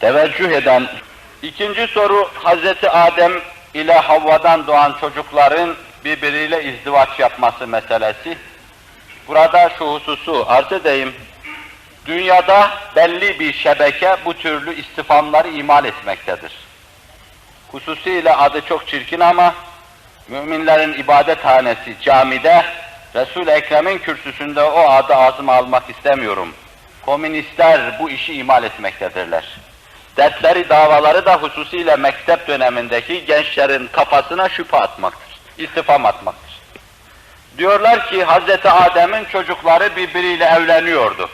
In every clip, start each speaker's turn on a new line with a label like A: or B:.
A: teveccüh eden. İkinci soru, Hazreti Adem ile Havva'dan doğan çocukların birbiriyle izdivaç yapması meselesi. Burada şu hususu arz edeyim. Dünyada belli bir şebeke bu türlü istifamları imal etmektedir. Hususiyle adı çok çirkin ama müminlerin ibadethanesi camide Resul-i Ekrem'in kürsüsünde o adı ağzıma almak istemiyorum. Komünistler bu işi imal etmektedirler. Dertleri, davaları da hususiyle mektep dönemindeki gençlerin kafasına şüphe atmaktır, istifam atmaktır. Diyorlar ki Hazreti Adem'in çocukları birbiriyle evleniyordu.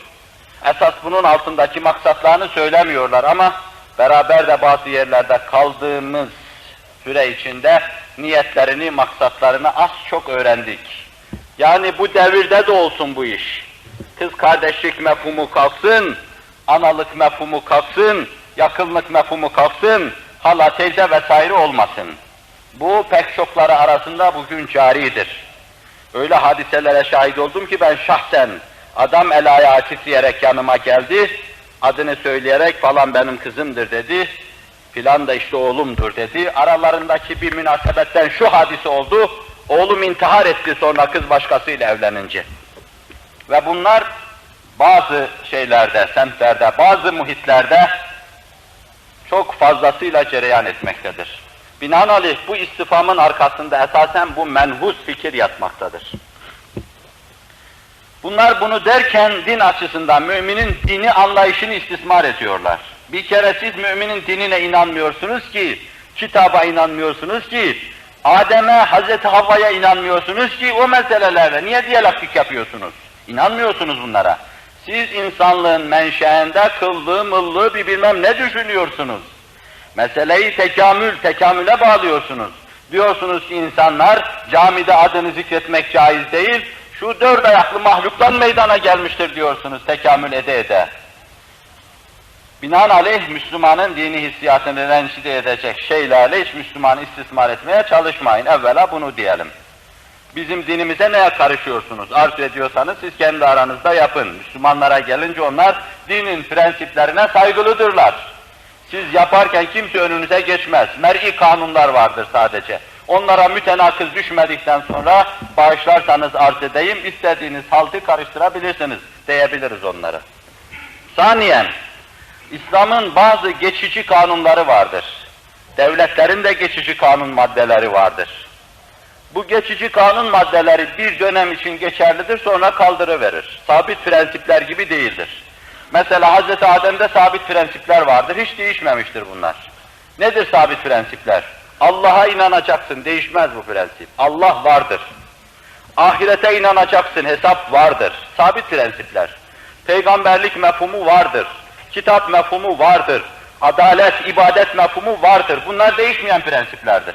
A: Esas bunun altındaki maksatlarını söylemiyorlar ama beraber de bazı yerlerde kaldığımız süre içinde niyetlerini, maksatlarını az çok öğrendik. Yani bu devirde de olsun bu iş. Kız kardeşlik mefhumu kalksın, analık mefhumu kalksın, yakınlık mefhumu kalksın, hala teyze vesaire olmasın. Bu pek çokları arasında bugün caridir. Öyle hadiselere şahit oldum ki ben şahsen adam el ayağı titreyerek yanıma geldi, adını söyleyerek falan benim kızımdır dedi, filan da işte oğlumdur dedi. Aralarındaki bir münasebetten şu hadise oldu, oğlum intihar etti sonra kız başkasıyla evlenince. Ve bunlar bazı şeylerde, semtlerde, bazı muhitlerde çok fazlasıyla cereyan etmektedir. Binaenaleyh bu istifamın arkasında esasen bu menhus fikir yatmaktadır. Bunlar bunu derken din açısından müminin dini anlayışını istismar ediyorlar. Bir kere siz müminin dinine inanmıyorsunuz ki, kitaba inanmıyorsunuz ki, Adem'e, Hazreti Havva'ya inanmıyorsunuz ki o meselelerde niye diyalektik yapıyorsunuz? İnanmıyorsunuz bunlara. Siz insanlığın menşeinde kıldığı mıllığı bir bilmem ne düşünüyorsunuz. Meseleyi tekamül, tekamüle bağlıyorsunuz. Diyorsunuz ki insanlar camide adını zikretmek caiz değil, şu dört ayaklı mahluktan meydana gelmiştir diyorsunuz tekamül ede ede. Binaenaleyh Müslümanın dini hissiyatını rencide edecek şeylerle hiç Müslümanı istismar etmeye çalışmayın. Evvela bunu diyelim. Bizim dinimize neye karışıyorsunuz? Arzu ediyorsanız siz kendi aranızda yapın. Müslümanlara gelince onlar dinin prensiplerine saygılıdırlar. Siz yaparken kimse önünüze geçmez. Mer'i kanunlar vardır sadece. Onlara mütenakız düşmedikten sonra bağışlarsanız arz edeyim, istediğiniz haltı karıştırabilirsiniz diyebiliriz onlara. Saniyen, İslam'ın bazı geçici kanunları vardır. Devletlerin de geçici kanun maddeleri vardır. Bu geçici kanun maddeleri bir dönem için geçerlidir, sonra kaldırıverir. Sabit prensipler gibi değildir. Mesela Hz. Adem'de sabit prensipler vardır, hiç değişmemiştir bunlar. Nedir sabit prensipler? Allah'a inanacaksın, değişmez bu prensip. Allah vardır. Ahirete inanacaksın, hesap vardır. Sabit prensipler. Peygamberlik mefhumu vardır. Kitap mefhumu vardır. Adalet, ibadet mefhumu vardır. Bunlar değişmeyen prensiplerdir.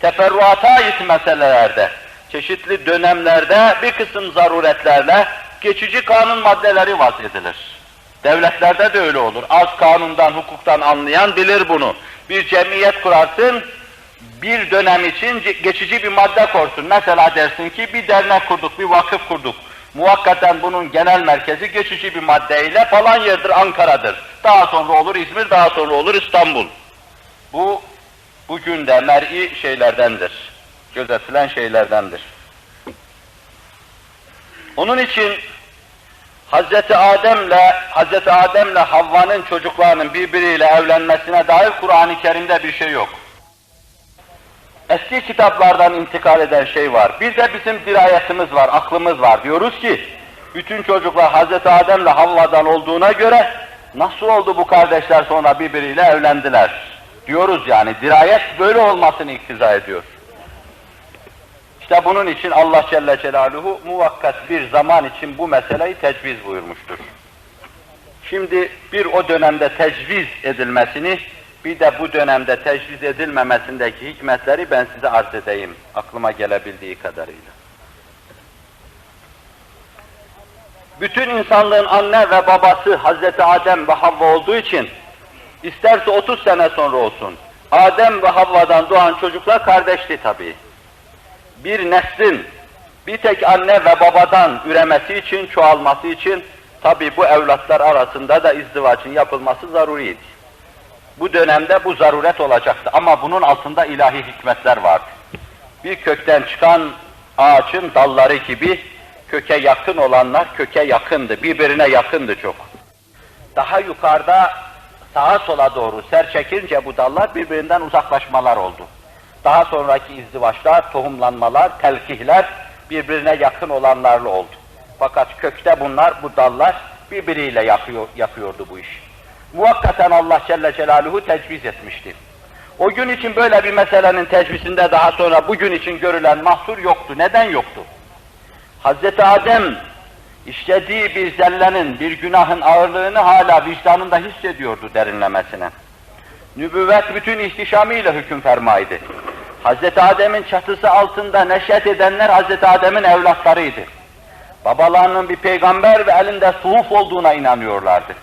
A: Teferruata ait meselelerde, çeşitli dönemlerde bir kısım zaruretlerle geçici kanun maddeleri vaz edilir. Devletlerde de öyle olur. Az kanundan, hukuktan anlayan bilir bunu. Bir cemiyet kurarsın, bir dönem için geçici bir madde korsun. Mesela dersin ki bir dernek kurduk, bir vakıf kurduk. Muvakkaten bunun genel merkezi geçici bir maddeyle falan yerdir, Ankara'dır. Daha sonra olur İzmir, daha sonra olur İstanbul. Bu bugün de mer'i şeylerdendir. Gözetilen şeylerdendir. Onun için Hazreti Adem'le Hazreti Adem'le Havva'nın çocuklarının birbiriyle evlenmesine dair Kur'an-ı Kerim'de bir şey yok. Eski kitaplardan intikal eden şey var. Bir de bizim dirayetimiz var, aklımız var. Diyoruz ki, bütün çocuklar Hazreti Adem'le Havva'dan olduğuna göre nasıl oldu bu kardeşler sonra birbiriyle evlendiler? Diyoruz yani, dirayet böyle olmasını iktiza ediyor. İşte bunun için Allah Celle Celaluhu muvakkat bir zaman için bu meseleyi tecviz buyurmuştur. Şimdi bir o dönemde tecviz edilmesini, bir de bu dönemde tecviz edilmemesindeki hikmetleri ben size arz edeyim, aklıma gelebildiği kadarıyla. Bütün insanlığın anne ve babası Hazreti Adem ve Havva olduğu için, isterse 30 sene sonra olsun, Adem ve Havva'dan doğan çocuklar kardeşti tabii bir neslin bir tek anne ve babadan üremesi için, çoğalması için tabi bu evlatlar arasında da izdivacın yapılması zaruriydi. Bu dönemde bu zaruret olacaktı ama bunun altında ilahi hikmetler vardı. Bir kökten çıkan ağacın dalları gibi köke yakın olanlar köke yakındı, birbirine yakındı çok. Daha yukarıda sağa sola doğru ser çekince bu dallar birbirinden uzaklaşmalar oldu. Daha sonraki izdivaçlar, tohumlanmalar, telkihler birbirine yakın olanlarla oldu. Fakat kökte bunlar, bu dallar birbiriyle yapıyor, yapıyordu bu iş. Muvakkaten Allah Celle Celaluhu tecviz etmişti. O gün için böyle bir meselenin tecvizinde daha sonra bugün için görülen mahsur yoktu. Neden yoktu? Hazreti Adem işlediği bir zellenin, bir günahın ağırlığını hala vicdanında hissediyordu derinlemesine. Nübüvvet bütün ihtişamıyla hüküm fermaydı. Hazreti Adem'in çatısı altında neşet edenler Hazreti Adem'in evlatlarıydı. Babalarının bir peygamber ve elinde suhuf olduğuna inanıyorlardı.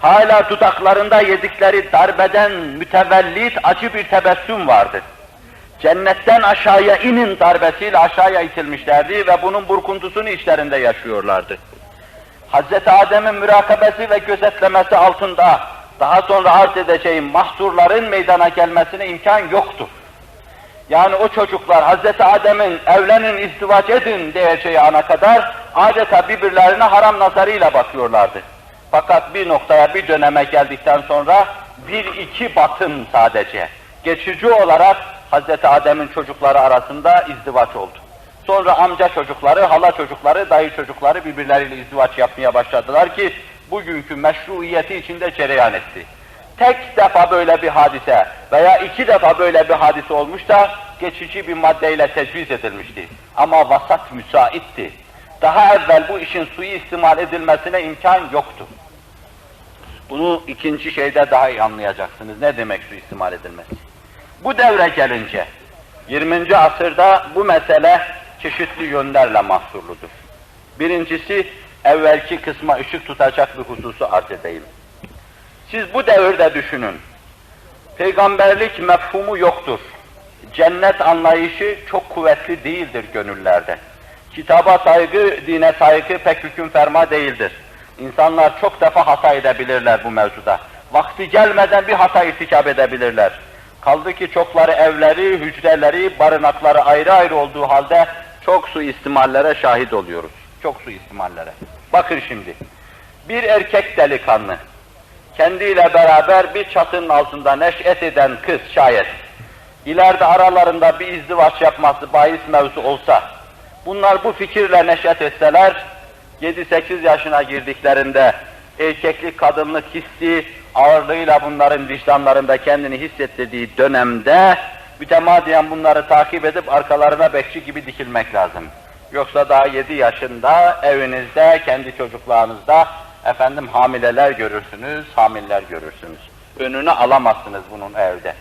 A: Hala dudaklarında yedikleri darbeden mütevellit acı bir tebessüm vardı. Cennetten aşağıya inin darbesiyle aşağıya itilmişlerdi ve bunun burkuntusunu içlerinde yaşıyorlardı. Hazreti Adem'in mürakabesi ve gözetlemesi altında daha sonra arz edeceğim mahsurların meydana gelmesine imkan yoktu. Yani o çocuklar Hazreti Adem'in evlenin, izdivaç edin diyeceği ana kadar adeta birbirlerine haram nazarıyla bakıyorlardı. Fakat bir noktaya, bir döneme geldikten sonra bir iki batın sadece geçici olarak Hazreti Adem'in çocukları arasında izdivaç oldu. Sonra amca çocukları, hala çocukları, dayı çocukları birbirleriyle izdivaç yapmaya başladılar ki bugünkü meşruiyeti içinde cereyan etti. Tek defa böyle bir hadise veya iki defa böyle bir hadise olmuş da geçici bir maddeyle tecviz edilmişti. Ama vasat müsaitti. Daha evvel bu işin suyu istimal edilmesine imkan yoktu. Bunu ikinci şeyde daha iyi anlayacaksınız. Ne demek su istimal edilmesi? Bu devre gelince 20. asırda bu mesele çeşitli yönlerle mahsurludur. Birincisi evvelki kısma ışık tutacak bir hususu arz edeyim. Siz bu devirde düşünün. Peygamberlik mefhumu yoktur. Cennet anlayışı çok kuvvetli değildir gönüllerde. Kitaba saygı, dine saygı pek hüküm ferma değildir. İnsanlar çok defa hata edebilirler bu mevzuda. Vakti gelmeden bir hata irtikap edebilirler. Kaldı ki çokları evleri, hücreleri, barınakları ayrı ayrı olduğu halde çok suistimallere şahit oluyoruz. Çok suistimallere. Bakın şimdi, bir erkek delikanlı, kendiyle beraber bir çatının altında neş'et eden kız şayet, ileride aralarında bir izdivaç yapması bahis mevzu olsa, bunlar bu fikirle neş'et etseler, 7-8 yaşına girdiklerinde erkeklik, kadınlık hissi ağırlığıyla bunların vicdanlarında kendini hissettirdiği dönemde mütemadiyen bunları takip edip arkalarına bekçi gibi dikilmek lazım. Yoksa daha 7 yaşında evinizde, kendi çocuklarınızda efendim hamileler görürsünüz, hamiller görürsünüz. Önünü alamazsınız bunun evde.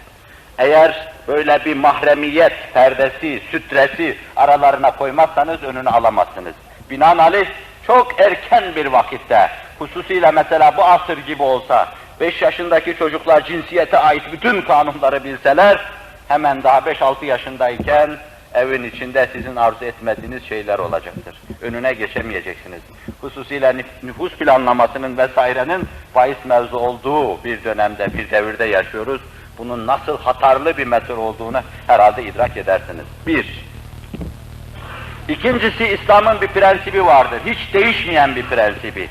A: Eğer böyle bir mahremiyet perdesi, sütresi aralarına koymazsanız önünü alamazsınız. Binaenaleyh çok erken bir vakitte, hususiyle mesela bu asır gibi olsa, 5 yaşındaki çocuklar cinsiyete ait bütün kanunları bilseler, hemen daha 5-6 yaşındayken evin içinde sizin arzu etmediğiniz şeyler olacaktır. Önüne geçemeyeceksiniz. Hususiyle nüfus planlamasının vesairenin bahis mevzu olduğu bir dönemde, bir devirde yaşıyoruz. Bunun nasıl hatarlı bir metot olduğunu herhalde idrak edersiniz. Bir, İkincisi İslam'ın bir prensibi vardır. Hiç değişmeyen bir prensibi.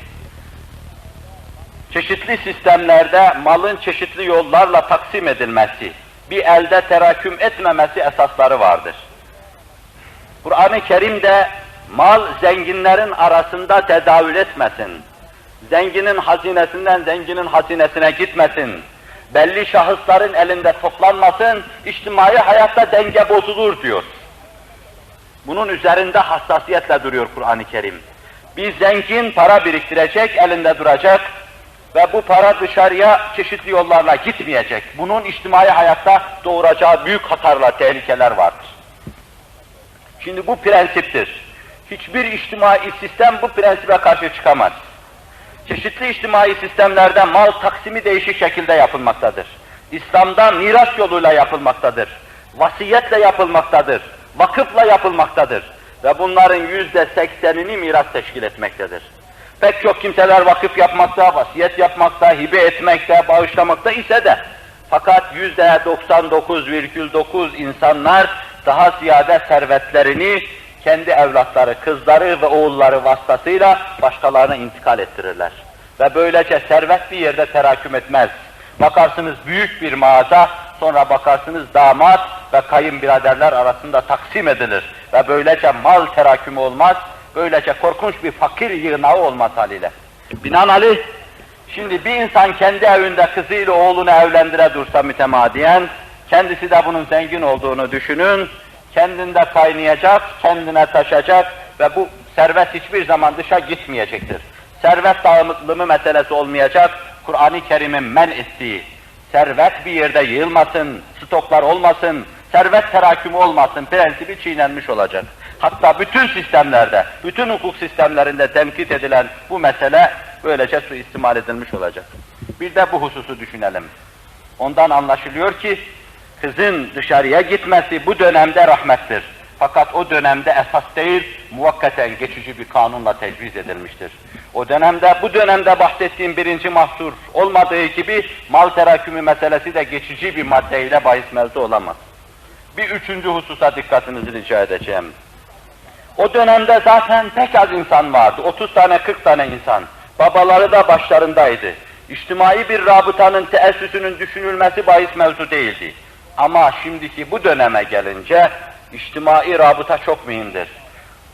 A: Çeşitli sistemlerde malın çeşitli yollarla taksim edilmesi, bir elde teraküm etmemesi esasları vardır. Kur'an-ı Kerim'de mal zenginlerin arasında tedavül etmesin. Zenginin hazinesinden zenginin hazinesine gitmesin. Belli şahısların elinde toplanmasın, içtimai hayatta denge bozulur diyor. Bunun üzerinde hassasiyetle duruyor Kur'an-ı Kerim. Bir zengin para biriktirecek, elinde duracak ve bu para dışarıya çeşitli yollarla gitmeyecek. Bunun içtimai hayatta doğuracağı büyük hatarlar, tehlikeler vardır. Şimdi bu prensiptir. Hiçbir içtimai sistem bu prensibe karşı çıkamaz. Çeşitli içtimai sistemlerde mal taksimi değişik şekilde yapılmaktadır. İslam'da miras yoluyla yapılmaktadır. Vasiyetle yapılmaktadır vakıfla yapılmaktadır. Ve bunların yüzde seksenini miras teşkil etmektedir. Pek çok kimseler vakıf yapmakta, vasiyet yapmakta, hibe etmekte, bağışlamakta ise de fakat yüzde 99,9 insanlar daha ziyade servetlerini kendi evlatları, kızları ve oğulları vasıtasıyla başkalarına intikal ettirirler. Ve böylece servet bir yerde teraküm etmez. Bakarsınız büyük bir mağaza, sonra bakarsınız damat ve kayınbiraderler arasında taksim edilir. Ve böylece mal terakümü olmaz, böylece korkunç bir fakir yığınağı olmaz haliyle. Binaenaleyh, şimdi bir insan kendi evinde kızıyla oğlunu evlendire dursa mütemadiyen, kendisi de bunun zengin olduğunu düşünün, kendinde kaynayacak, kendine taşacak ve bu servet hiçbir zaman dışa gitmeyecektir. Servet dağılımı meselesi olmayacak, Kur'an-ı Kerim'in men ettiği, servet bir yerde yığılmasın, stoklar olmasın, servet terakümü olmasın prensibi çiğnenmiş olacak. Hatta bütün sistemlerde, bütün hukuk sistemlerinde tenkit edilen bu mesele böylece suistimal edilmiş olacak. Bir de bu hususu düşünelim. Ondan anlaşılıyor ki kızın dışarıya gitmesi bu dönemde rahmettir. Fakat o dönemde esas değil, muvakkaten geçici bir kanunla tecviz edilmiştir. O dönemde, bu dönemde bahsettiğim birinci mahsur olmadığı gibi mal terakümü meselesi de geçici bir maddeyle bahis mevzu olamaz. Bir üçüncü hususa dikkatinizi rica edeceğim. O dönemde zaten pek az insan vardı. 30 tane 40 tane insan. Babaları da başlarındaydı. İçtimai bir rabıtanın teessüsünün düşünülmesi bahis mevzu değildi. Ama şimdiki bu döneme gelince içtimai rabıta çok mühimdir.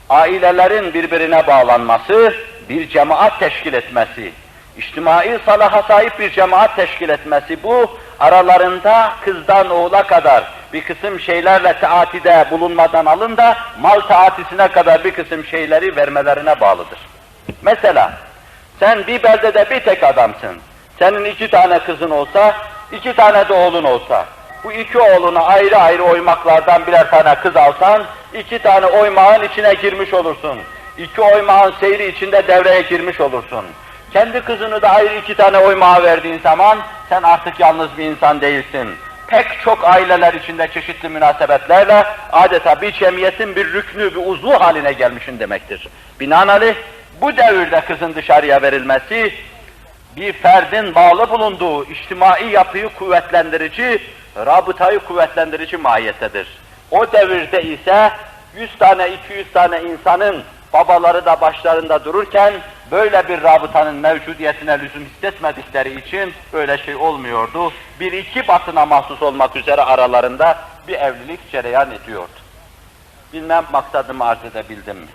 A: Ailelerin birbirine bağlanması, bir cemaat teşkil etmesi, içtimai salaha sahip bir cemaat teşkil etmesi bu, aralarında kızdan oğula kadar bir kısım şeylerle taatide bulunmadan alın da mal taatisine kadar bir kısım şeyleri vermelerine bağlıdır. Mesela sen bir beldede bir tek adamsın. Senin iki tane kızın olsa, iki tane de oğlun olsa, bu iki oğluna ayrı ayrı oymaklardan birer tane kız alsan, iki tane oymağın içine girmiş olursun. İki oymağın seyri içinde devreye girmiş olursun. Kendi kızını da ayrı iki tane oymağa verdiğin zaman, sen artık yalnız bir insan değilsin. Pek çok aileler içinde çeşitli münasebetlerle adeta bir cemiyetin bir rüknü, bir uzvu haline gelmişin demektir. Binaenaleyh bu devirde kızın dışarıya verilmesi, bir ferdin bağlı bulunduğu içtimai yapıyı kuvvetlendirici, rabıtayı kuvvetlendirici mahiyettedir. O devirde ise 100 tane 200 tane insanın babaları da başlarında dururken böyle bir rabıtanın mevcudiyetine lüzum hissetmedikleri için böyle şey olmuyordu. Bir iki batına mahsus olmak üzere aralarında bir evlilik cereyan ediyordu. Bilmem maksadımı arz edebildim mi?